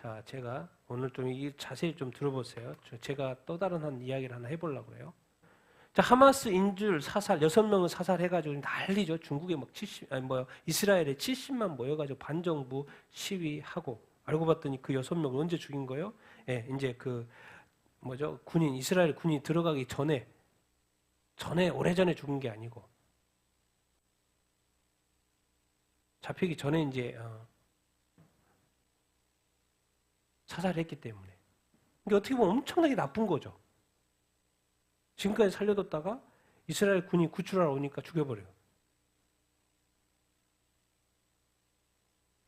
자, 제가 오늘 좀 이 자세히 좀 들어보세요. 저- 제가 또 다른 한 이야기를 하나 해보려고 그래요. 자, 하마스 인줄 사살 여섯 명을 사살해가지고 난리죠. 중국에 막 70, 아니 뭐 이스라엘에 70만 모여가지고 반정부 시위하고 알고 봤더니 그 여섯 명을 언제 죽인 거예요? 예, 이제 그 뭐죠 군인 이스라엘 군이 들어가기 전에 전에 오래 전에 죽은 게 아니고 잡히기 전에 이제 어, 사살했기 때문에 이게 어떻게 보면 엄청나게 나쁜 거죠. 지금까지 살려뒀다가 이스라엘 군이 구출하러 오니까 죽여버려요.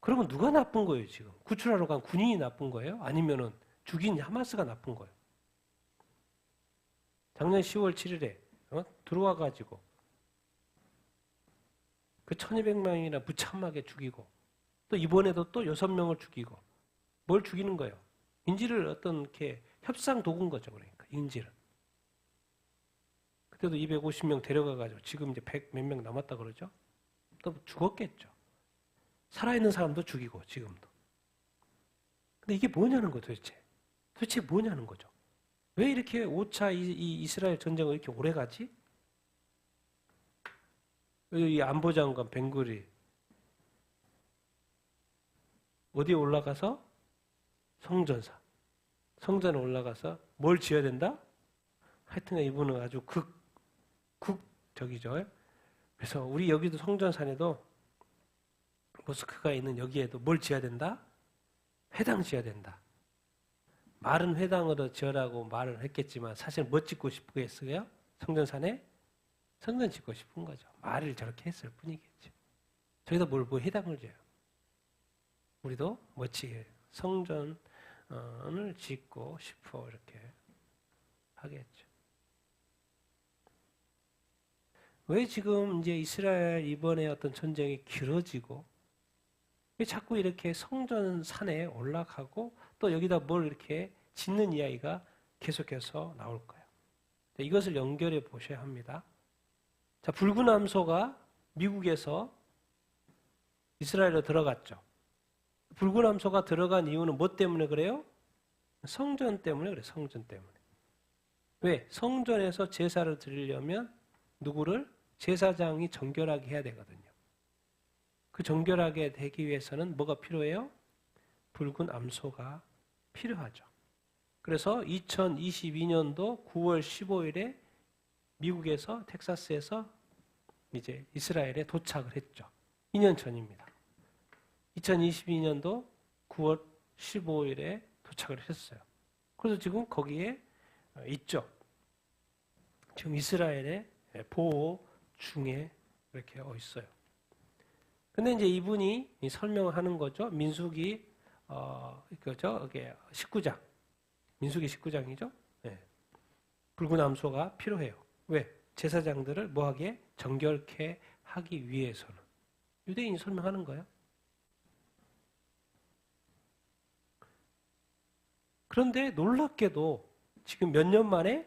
그러면 누가 나쁜 거예요, 지금? 구출하러 간 군인이 나쁜 거예요? 아니면은 죽인 하마스가 나쁜 거예요? 작년 10월 7일에 어? 들어와 가지고 그 1200명이나 무참하게 죽이고 또 이번에도 또 6명을 죽이고 뭘 죽이는 거예요? 인지를 어떤 이렇게 협상 도구인 거죠, 그러니까 인지를. 그때도 250명 데려가 가지고 지금 이제 100 몇 명 남았다 그러죠? 또 죽었겠죠. 살아있는 사람도 죽이고 지금도. 근데 이게 뭐냐는 거 도대체. 도대체 뭐냐는 거죠. 왜 이렇게 5차 이, 이 이스라엘 전쟁을 이렇게 오래 가지? 이 안보장관 벵글이 어디에 올라가서 성전사 성전에 올라가서 뭘 지어야 된다? 하여튼 이분은 아주 극, 극 저기죠. 그래서 우리 여기도 성전산에도 모스크가 있는 여기에도 뭘 지어야 된다? 회당 지어야 된다. 말은 회당으로 지어라고 말을 했겠지만 사실 뭐 짓고 싶겠어요? 성전산에 성전 짓고 싶은 거죠. 말을 저렇게 했을 뿐이겠죠. 저기다 뭘, 뭐 해당을 줘요. 우리도 멋지게 성전 을 짓고 싶어 이렇게 하겠죠. 왜 지금 이제 이스라엘 이번에 어떤 전쟁이 길어지고 왜 자꾸 이렇게 성전 산에 올라가고 또 여기다 뭘 이렇게 짓는 이야기가 계속해서 나올까요? 이것을 연결해 보셔야 합니다. 자, 암소가 미국에서 이스라엘로 들어갔죠. 붉은 암소가 들어간 이유는 뭐 때문에 그래요? 성전 때문에 그래, 성전 때문에. 왜? 성전에서 제사를 드리려면 누구를? 제사장이 정결하게 해야 되거든요. 그 정결하게 되기 위해서는 뭐가 필요해요? 붉은 암소가 필요하죠. 그래서 2022년도 9월 15일에 미국에서 텍사스에서 이제 이스라엘에 도착을 했죠. 2년 전입니다. 2022년도 9월 15일에 도착을 했어요. 그래서 지금 거기에 있죠. 지금 이스라엘의 보호 중에 이렇게 어 있어요. 근데 이제 이분이 설명을 하는 거죠. 민수기 어 그죠? 이게 19장. 민수기 19장이죠. 네. 붉은 암소가 필요해요. 왜? 제사장들을 뭐하게 정결케 하기 위해서는 유대인이 설명하는 거예요. 그런데 놀랍게도 지금 몇 년 만에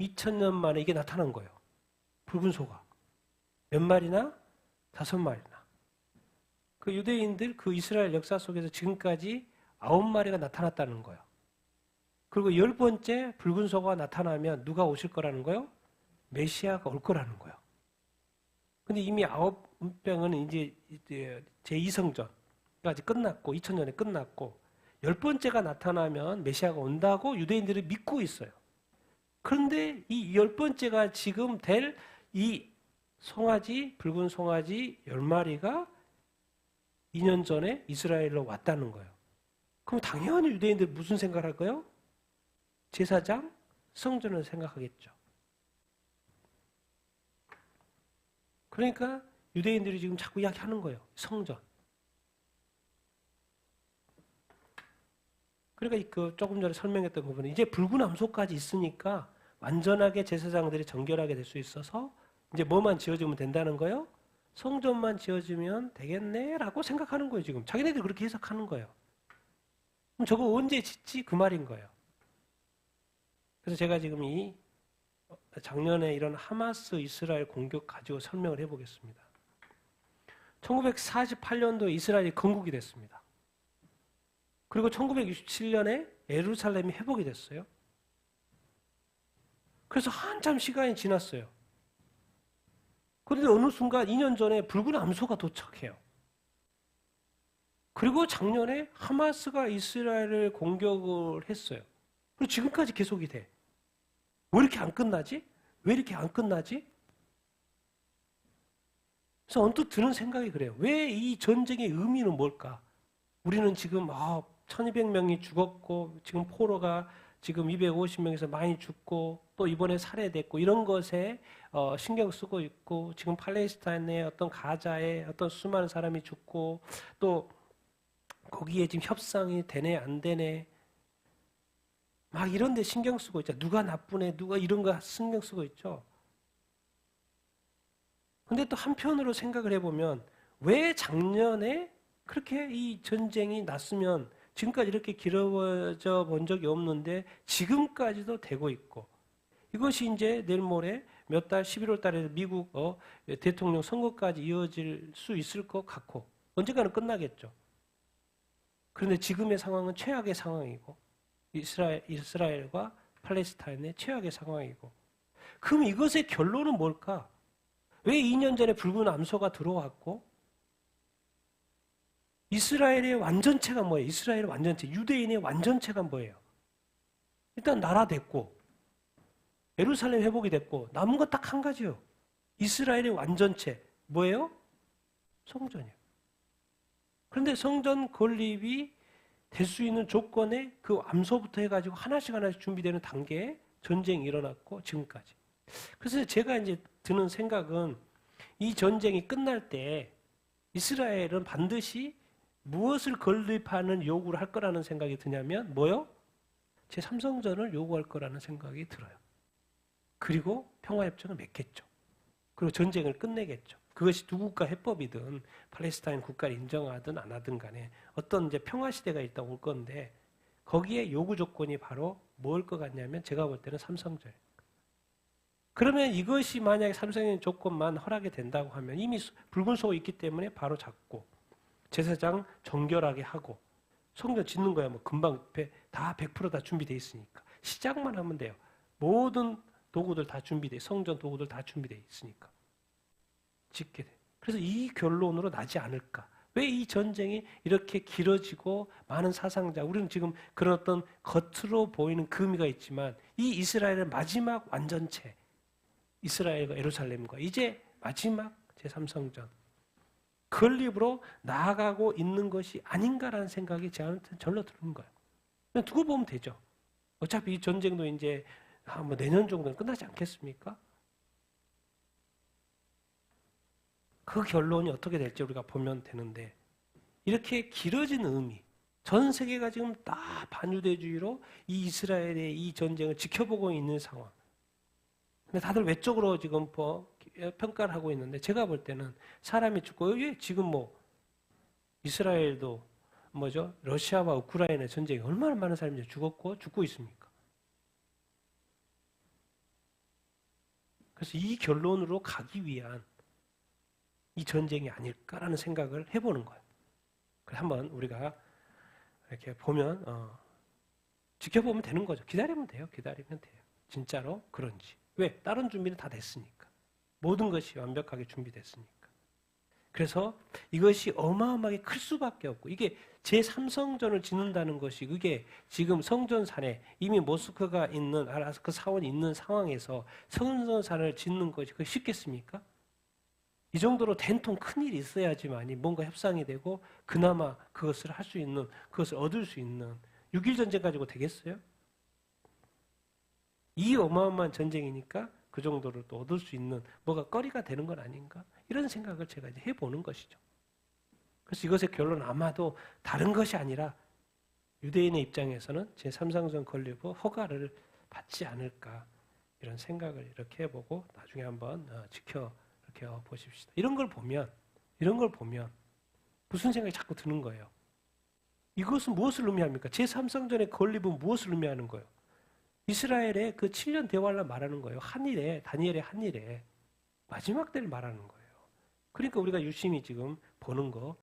2000년 만에 이게 나타난 거예요. 붉은 소가 몇 마리나 다섯 마리나. 그 유대인들 그 이스라엘 역사 속에서 지금까지 아홉 마리가 나타났다는 거예요. 그리고 열 번째 붉은 소가 나타나면 누가 오실 거라는 거예요? 메시아가 올 거라는 거예요. 근데 이미 아홉 병은 이제 제2성전까지 끝났고 2000년에 끝났고 열 번째가 나타나면 메시아가 온다고 유대인들이 믿고 있어요. 그런데 이 열 번째가 지금 될 이 송아지 붉은 송아지 열 마리가 2년 전에 이스라엘로 왔다는 거예요. 그럼 당연히 유대인들 무슨 생각을 할까요? 제사장, 성전을 생각하겠죠. 그러니까 유대인들이 지금 자꾸 이야기하는 거예요. 성전. 그러니까 그 조금 전에 설명했던 부분은 이제 붉은 암소까지 있으니까 완전하게 제사장들이 정결하게 될 수 있어서 이제 뭐만 지어주면 된다는 거예요? 성전만 지어주면 되겠네라고 생각하는 거예요. 지금 자기네들이 그렇게 해석하는 거예요. 그럼 저거 언제 짓지? 그 말인 거예요. 그래서 제가 지금 이 작년에 이런 하마스 이스라엘 공격 가지고 설명을 해보겠습니다. 1948년도에 이스라엘이 건국이 됐습니다. 그리고 1967년에 예루살렘이 회복이 됐어요. 그래서 한참 시간이 지났어요. 그런데 어느 순간 2년 전에 붉은 암소가 도착해요. 그리고 작년에 하마스가 이스라엘을 공격을 했어요. 그리고 지금까지 계속이 돼. 왜 이렇게 안 끝나지? 왜 이렇게 안 끝나지? 그래서 언뜻 드는 생각이 그래요. 왜 이 전쟁의 의미는 뭘까? 우리는 지금 아, 1200명이 죽었고 지금 포로가 지금 250명에서 많이 죽고 또 이번에 살해됐고 이런 것에 어, 신경 쓰고 있고 지금 팔레스타인의 어떤 가자에 어떤 수많은 사람이 죽고 또 거기에 지금 협상이 되네 안 되네 막 이런 데 신경 쓰고 있죠. 누가 나쁘네 누가 이런 거 신경 쓰고 있죠. 근데 또 한편으로 생각을 해보면 왜 작년에 그렇게 이 전쟁이 났으면 지금까지 이렇게 길어져 본 적이 없는데 지금까지도 되고 있고 이것이 이제 내일 모레 몇 달 11월 달에 미국 어, 대통령 선거까지 이어질 수 있을 것 같고 언젠가는 끝나겠죠. 그런데 지금의 상황은 최악의 상황이고 이스라엘, 이스라엘과 팔레스타인의 최악의 상황이고 그럼 이것의 결론은 뭘까? 왜 2년 전에 붉은 암소가 들어왔고 이스라엘의 완전체가 뭐예요? 이스라엘의 완전체, 유대인의 완전체가 뭐예요? 일단 나라 됐고 예루살렘 회복이 됐고 남은 거딱한 가지요. 이스라엘의 완전체 뭐예요? 성전이요. 그런데 성전 건립이 될 수 있는 조건에 그 암소부터 해가지고 하나씩 하나씩 준비되는 단계에 전쟁이 일어났고 지금까지. 그래서 제가 이제 드는 생각은 이 전쟁이 끝날 때 이스라엘은 반드시 무엇을 건립하는 요구를 할 거라는 생각이 드냐면 뭐요? 제 삼성전을 요구할 거라는 생각이 들어요. 그리고 평화협정을 맺겠죠. 그리고 전쟁을 끝내겠죠. 그것이 두 국가 해법이든 팔레스타인 국가를 인정하든 안 하든 간에 어떤 이제 평화 시대가 있다 올 건데 거기에 요구 조건이 바로 뭘 것 같냐면 제가 볼 때는 삼성절. 그러면 이것이 만약에 삼성의 조건만 허락이 된다고 하면 이미 붉은 소 있기 때문에 바로 잡고 제사장 정결하게 하고 성전 짓는 거야 뭐 금방 다 100%다 준비돼 있으니까 시작만 하면 돼요. 모든 도구들 다 준비돼 성전 도구들 다 준비돼 있으니까 짓게 돼. 그래서 이 결론으로 나지 않을까? 왜 이 전쟁이 이렇게 길어지고 많은 사상자 우리는 지금 그런 어떤 겉으로 보이는 금이가 있지만 이 이스라엘의 마지막 완전체 이스라엘과 예루살렘과 이제 마지막 제3성전 건립으로 나아가고 있는 것이 아닌가라는 생각이 저한테 절로 드는 거예요. 그냥 두고 보면 되죠. 어차피 이 전쟁도 이제 한뭐 내년 정도는 끝나지 않겠습니까? 그 결론이 어떻게 될지 우리가 보면 되는데 이렇게 길어진 의미 전 세계가 지금 다 반유대주의로 이 이스라엘의 이 전쟁을 지켜보고 있는 상황. 근데 다들 외적으로 지금 뭐 평가를 하고 있는데 제가 볼 때는 사람이 죽고 예, 지금 뭐 이스라엘도 뭐죠 러시아와 우크라이나 전쟁이 얼마나 많은 사람이 죽었고 죽고 있습니까? 그래서 이 결론으로 가기 위한 이 전쟁이 아닐까라는 생각을 해보는 거예요. 그래 한번 우리가 이렇게 보면 어, 지켜보면 되는 거죠. 기다리면 돼요. 기다리면 돼요. 진짜로 그런지. 왜? 다른 준비는 다 됐으니까. 모든 것이 완벽하게 준비됐으니까. 그래서 이것이 어마어마하게 클 수밖에 없고 이게 제3성전을 짓는다는 것이 그게 지금 성전산에 이미 모스크가 있는 아라스크 사원이 있는 상황에서 성전산을 짓는 것이 그 쉽겠습니까? 이 정도로 된통 큰일이 있어야지만이 뭔가 협상이 되고 그나마 그것을 할 수 있는 그것을 얻을 수 있는 6.1 전쟁 가지고 되겠어요? 이 어마어마한 전쟁이니까 그 정도로 또 얻을 수 있는 뭐가 거리가 되는 건 아닌가? 이런 생각을 제가 이제 해보는 것이죠. 그래서 이것의 결론은 아마도 다른 것이 아니라 유대인의 입장에서는 제3상선 건립의 허가를 받지 않을까 이런 생각을 이렇게 해보고 나중에 한번 어, 지켜 이렇게 보십시다. 이런 걸 보면 이런 걸 보면 무슨 생각이 자꾸 드는 거예요. 이것은 무엇을 의미합니까? 제3성전의 건립은 무엇을 의미하는 거예요? 이스라엘의 그 7년 대화를 말하는 거예요. 한일에, 다니엘의 한일에. 마지막 때를 말하는 거예요. 그러니까 우리가 유심히 지금 보는 거,